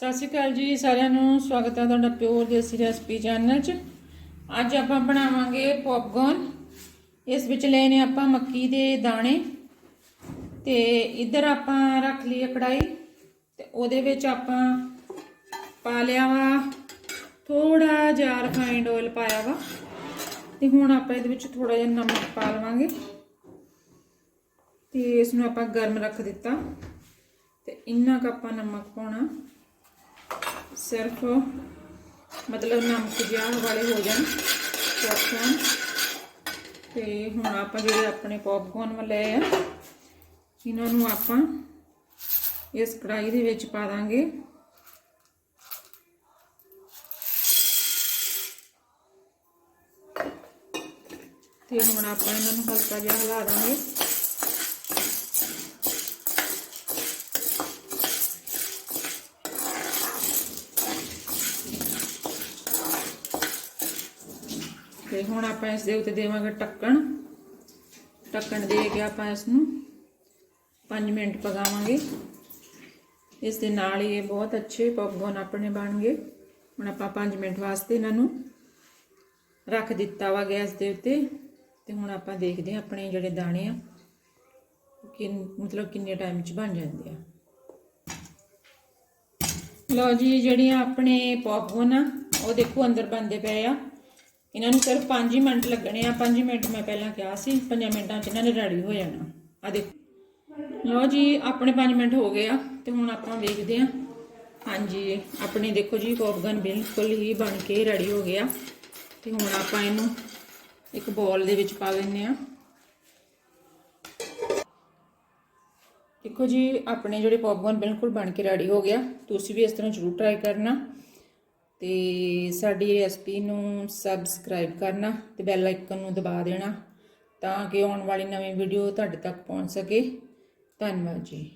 ਸਤਿ ਸ਼੍ਰੀ ਅਕਾਲ ਜੀ, ਸਾਰਿਆਂ ਨੂੰ ਸਵਾਗਤ ਹੈ ਤੁਹਾਡਾ ਪਿਓਰ ਦੇਸੀ ਰੈਸਪੀ ਚੈਨਲ 'ਚ। ਅੱਜ ਆਪਾਂ ਬਣਾਵਾਂਗੇ ਪੌਪਕੌਰਨ ਇਸ ਵਿੱਚ ਲਏ ਨੇ ਆਪਾਂ ਮੱਕੀ ਦੇ ਦਾਣੇ ਤੇ ਇੱਧਰ ਆਪਾਂ ਰੱਖ ਲਈ ਹੈ ਕੜਾਈ ਤੇ ਉਹਦੇ ਵਿੱਚ ਆਪਾਂ ਪਾ ਲਿਆ ਵਾ ਥੋੜਾ ਜਿਹਾ ਰਿਫਾਈਂਡ ਆਇਲ ਪਾਇਆ ਵਾ। ਤੇ ਹੁਣ ਆਪਾਂ ਇਹਦੇ ਵਿੱਚ ਥੋੜਾ ਜਿਹਾ ਨਮਕ ਪਾ ਲਵਾਂਗੇ। ਤੇ ਇਸ ਨੂੰ ਆਪਾਂ ਗਰਮ ਰੱਖ ਦਿੱਤਾ। ਤੇ ਇੰਨਾ ਕੁ ਆਪਾਂ ਨਮਕ ਪਾਉਣਾ। ਸਿਰਫ ਮਤਲਬ ਨਮਕ ਜਿਹਾ ਵਾਲੇ ਹੋ ਜਾਣ ਪੌਪਕੌਰਨ ਤੇ ਹੁਣ ਆਪਾਂ ਜਿਹੜੇ ਆਪਣੇ ਪੌਪਕੌਰਨ ਵਾਲੇ ਆ, ਇਹਨਾਂ ਨੂੰ ਆਪਾਂ ਇਸ ਕੜਾਈ ਦੇ ਵਿੱਚ ਪਾ ਦਾਂਗੇ। ਤੇ ਹੁਣ ਆਪਾਂ ਇਹਨਾਂ ਨੂੰ ਹਲਕਾ ਜਿਹਾ ਹਿਲਾ ਦਾਂਗੇ। ਤੇ ਹੁਣ ਆਪਾਂ ਇਸ ਦੇ ਉੱਤੇ ਦੇਵਾਂਗੇ ਟੱਕਣ। ਟੱਕਣ ਦੇ ਕੇ ਆਪਾਂ ਇਸ ਨੂੰ 5 ਮਿੰਟ ਪਕਾਵਾਂਗੇ। ਇਸ ਦੇ ਨਾਲ ਹੀ ਇਹ ਬਹੁਤ ਅੱਛੇ ਪੌਪਕੌਰਨ ਆਪਣੇ ਬਣ ਗਏ। ਹੁਣ ਆਪਾਂ 5 ਮਿੰਟ ਵਾਸਤੇ ਇਹਨਾਂ ਨੂੰ ਰੱਖ ਦਿੱਤਾ ਵਾ ਗੈਸ ਦੇ ਉੱਤੇ। ਤੇ ਹੁਣ ਆਪਾਂ ਦੇਖਦੇ ਹਾਂ ਆਪਣੇ ਜਿਹੜੇ ਦਾਣੇ ਆ ਕਿ ਮਤਲਬ ਕਿੰਨੇ ਟਾਈਮ 'ਚ ਬਣ ਜਾਂਦੇ ਆ। ਲਓ ਜੀ, ਜਿਹੜੀਆਂ ਆਪਣੇ ਪੌਪਕੌਰਨ ਆ, ਉਹ ਦੇਖੋ ਅੰਦਰ ਬਣਦੇ ਪਏ ਆ। ਇਹਨਾਂ ਨੂੰ ਸਿਰਫ 5 ਹੀ ਮਿੰਟ ਲੱਗਣੇ ਆ 5 ਮਿੰਟ ਮੈਂ ਪਹਿਲਾਂ ਕਿਹਾ ਸੀ 5 ਮਿੰਟਾਂ 'ਚ ਇਹਨਾਂ ਨੇ ਰੈਡੀ ਹੋ ਜਾਣਾ। ਆ ਦੇਖੋ। ਲਓ ਜੀ, ਆਪਣੇ 5 ਮਿੰਟ ਹੋ ਗਏ ਆ, ਤੇ ਹੁਣ ਆਪਾਂ ਵੇਖਦੇ ਆ। ਹਾਂਜੀ, ਆਪਣੇ ਦੇਖੋ ਜੀ ਪੌਪਕੌਰਨ ਬਿਲਕੁਲ ਹੀ ਬਣ ਕੇ ਰੈਡੀ ਹੋ ਗਿਆ ਤੇ ਹੁਣ ਆਪਾਂ ਇਹਨੂੰ ਇੱਕ ਬੋਲ ਦੇ ਵਿੱਚ ਪਾ ਲੈਂਦੇ ਆ। ਦੇਖੋ ਜੀ, ਆਪਣੇ ਜਿਹੜੇ ਪੌਪਕੌਰਨ ਬਿਲਕੁਲ ਬਣ ਕੇ ਰੈਡੀ ਹੋ ਗਿਆ ਤੁਸੀਂ ਵੀ ਇਸ ਤਰ੍ਹਾਂ ਜ਼ਰੂਰ ਟਰਾਈ ਕਰਨਾ। ਤੇ ਸਾਡੀ ਰੈਸਪੀ ਨੂੰ ਸਬਸਕ੍ਰਾਈਬ ਕਰਨਾ ਤੇ ਬੈਲ ਆਈਕਨ ਨੂੰ ਦਬਾ ਦੇਣਾ ਤਾਂ ਕਿ ਆਉਣ ਵਾਲੀ ਨਵੀਂ ਵੀਡੀਓ ਤੁਹਾਡੇ ਤੱਕ ਪਹੁੰਚ ਸਕੇ। ਧੰਨਵਾਦ ਜੀ।